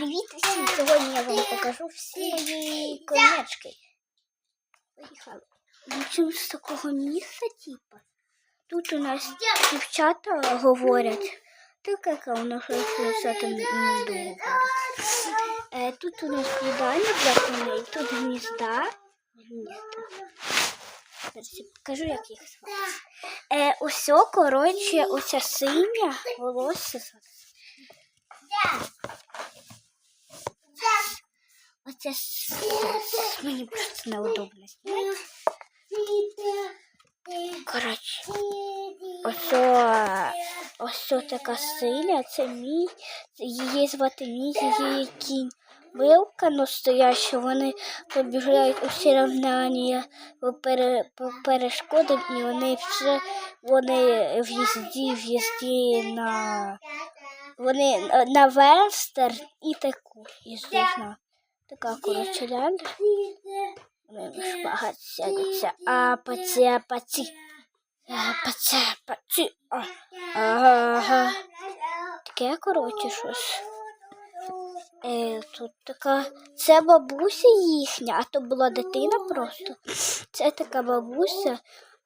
Привіт всім! Сьогодні я вам покажу всі мої конячки. Поїхали. З такого місця, типу. Тут у нас дівчата говорять. Так як у нас там не. Е, Тут у нас їдальня для коней, тут гнізда. Гнізда. Зараз я покажу, як їх звати. Е, Усьо, коротше, оця синя волосся. зараз. Оце мені просто неудобно знімати. Коротше, ось, ось така синя, це мій, її звати мій, її кінь. Вилка настояща, вони побіжають у соревнання по, перешкодам і вони все, вони в їзді, в їзді на, вони на- на і таку їздять. Така, коротше, лялька. Шпагат сядуться. А паці, паці. А, паці, паці. А, Ага. Таке, коротше, щось. Е, тут така. Це бабуся їхня, а то була дитина просто. Це така бабуся.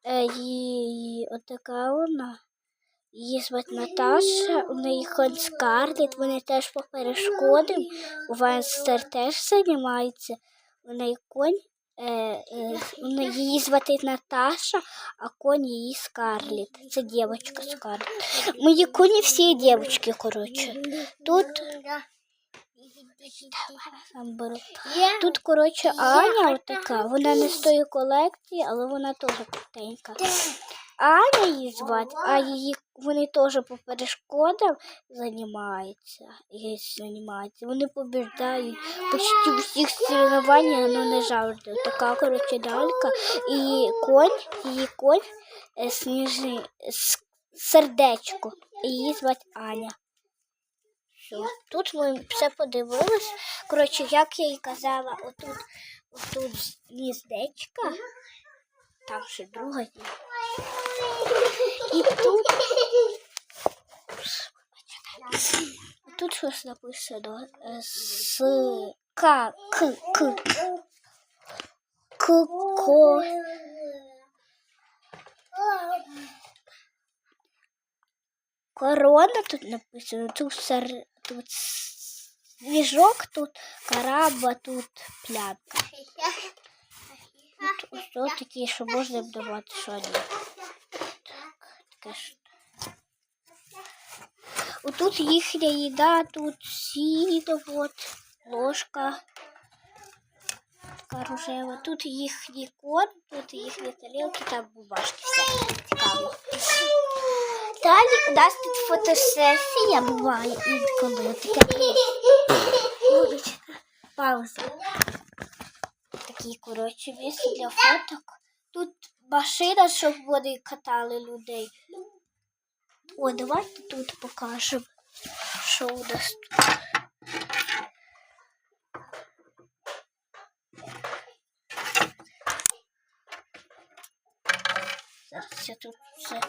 Е, її отака вона. Її звати Наташа, у неї хон Скарлет, вони теж по перешкодам. Венстер теж займається. У неї конь. Е, е, у неї її звати Наташа, а конь її Скарлет. Це дівчинка Скарлет. Мої коні всі дівчинки, коротше. Тут. Тут, коротше, Аня отака. Вона не з тої колекції, але вона теж крутенька. Аня її звати, а її вони теж по перешкодам займаються. Займаються. Вони побіждають почти всіх соревнованнях, але не завжди. Така, коротше, лялька. І конь, її конь е, сніжний сердечко. Її звати Аня. Все. Тут ми все подивились. Коротше, як я і казала, отут, отут гніздечка, там ще друга є. І тут. Тут щось написано е, з К, К, К. К, Ко. Корона тут написано, тут сар, тут сніжок, тут караба, тут плянка. Тут ось такі, що можна вдавати шані. Так, таке ж. Отут їхня їда, тут сіно, от, ложка. Така рожева. Тут їхній кот, тут їхні тарілки, там бумажки, все цікаво. Далі у нас тут фотосесія буває інколи. Таке Вибачте, пауза. Такі, коротше, місце для фоток. Тут машина, щоб вони катали людей. О, давайте тут покажемо, що у нас тут. Зараз тут все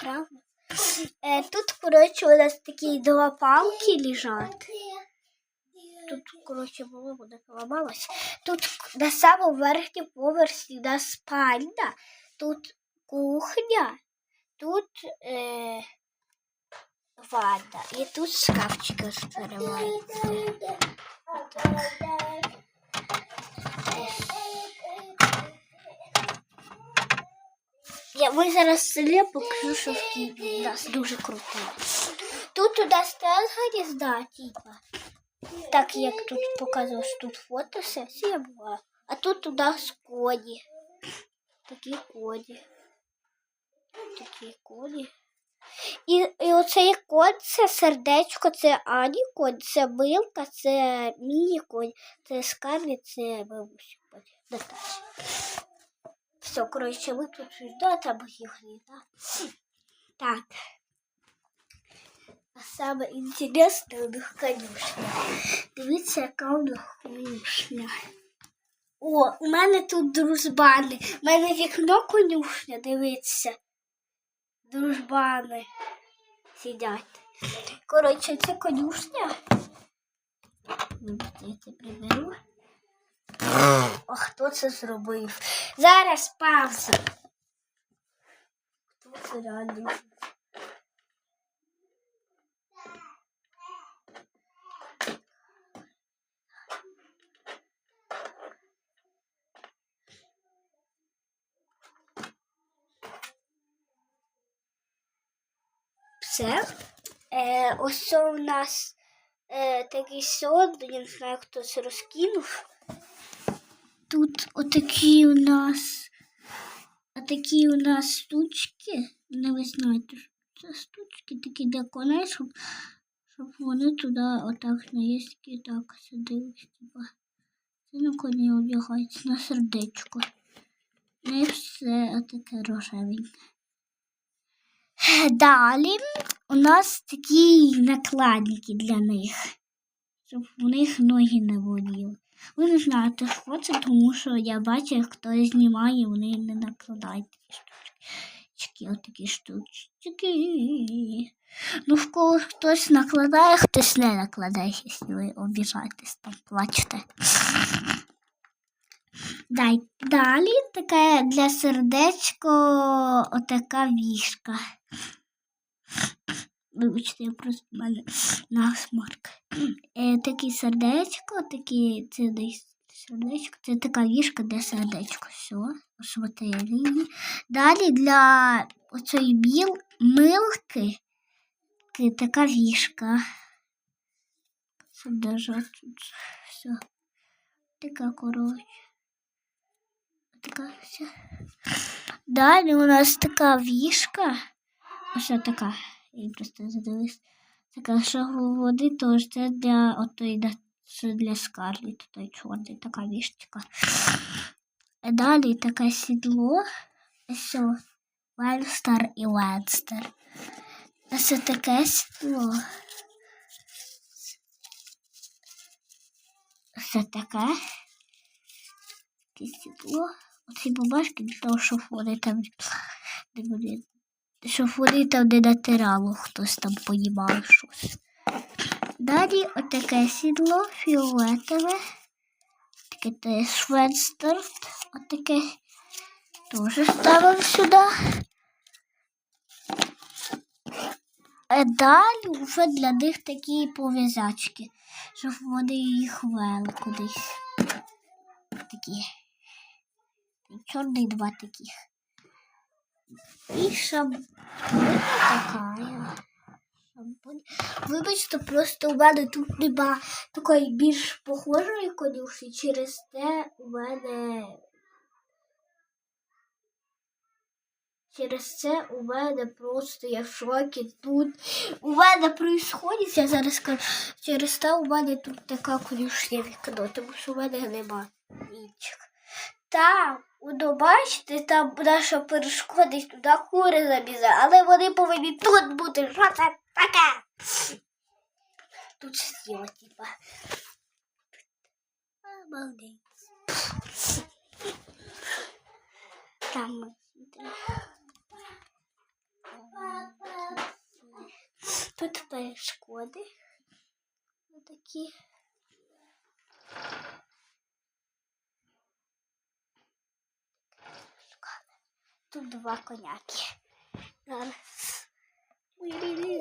правильно. Е, тут, коротше, у нас такі два палки лежать. Тут, коротше, було, буде поламалось. Тут на самому верхньому поверсі у нас спальня, тут кухня, тут е, ванна. І тут шкафчик розкривається. Я ми зараз селі покажу, що в Києві у нас дуже круто. Тут у нас теж гнізда, типа. Так як тут показував, що тут фотосесія була. А тут у нас коні. Такі коні. Такі коні. І, і оцей кот, це сердечко, це Ані конь, це Милка, це Міні конь, це Скарлі, це бабуся конь. Наташа. Все, коротше, ми тут ждать, там їх да? Так. Саме інтересне у них конюшня. Дивіться, яка у них конюшня. О, у мене тут дружбани. У мене вікно конюшня, дивіться. Дружбани сидять. Коротше, це конюшня. Я приберу. О, хто це зробив? Зараз пауза. Хто це реально? Все. Е, ось це у нас е, такий сон, я не знаю, хто це розкинув. Тут отакі у нас отакі у нас штучки. Не ви знаєте, що це штучки такі для коней, щоб, щоб вони туди отак наїздки так сидили. Типа. Це на коні одягається на сердечко. Ну і все таке рожевеньке. Далі у нас такі накладники для них, щоб у них ноги не боліли. Ви не знаєте, що це, тому що я бачу, як хтось знімає, вони не накладають такі штучки. Отакі штучки. Ну, в кого хтось накладає, хтось не накладає, якщо ви обіжаєтесь, там плачете. Дай. Далі таке для сердечко отака вішка. Вибачте, я просто в мене насмарк. Е, такі сердечко, такі, це десь сердечко, це така вішка для сердечко. Все, батареї. Далі для оцієї біл милки ки- така вішка. Щоб держати тут все. Така коротше. Така вся. У нас така вішка. Ось така. Я просто задивилась. Така, що води теж це для отої, да, це для Скарлі, той чорний, така вішечка. Далі таке сідло. Ось Вельстер і Венстер. Ось таке сідло. Ось таке. Таке сідло. Оці бумажки для того, щоб вони там не вони, щоб вони там не натирало, хтось там понімав щось. Далі отаке сідло фіолетове. Таке теж Венстерт. Отаке теж ставимо сюди. А далі вже для них такі пов'язачки, щоб вони їх вели кудись. Такі. Чорний два таких. І така. Шампунь. Вибачте, просто у мене тут нема такої більш похожої конюші, через те у мене. Через це у мене просто я в шокі тут. У мене происходить, я зараз скажу, через те у мене тут така конюшня вікно, тому що у мене нема інших. Там, бачите, там наша перешкода, і туди кури забізе, але вони повинні тут бути. Що це таке? Тут сіла, типа. Обалдеть. Там ми. Тут перешкоди. Отакі. Тут два коняки. Зараз. We really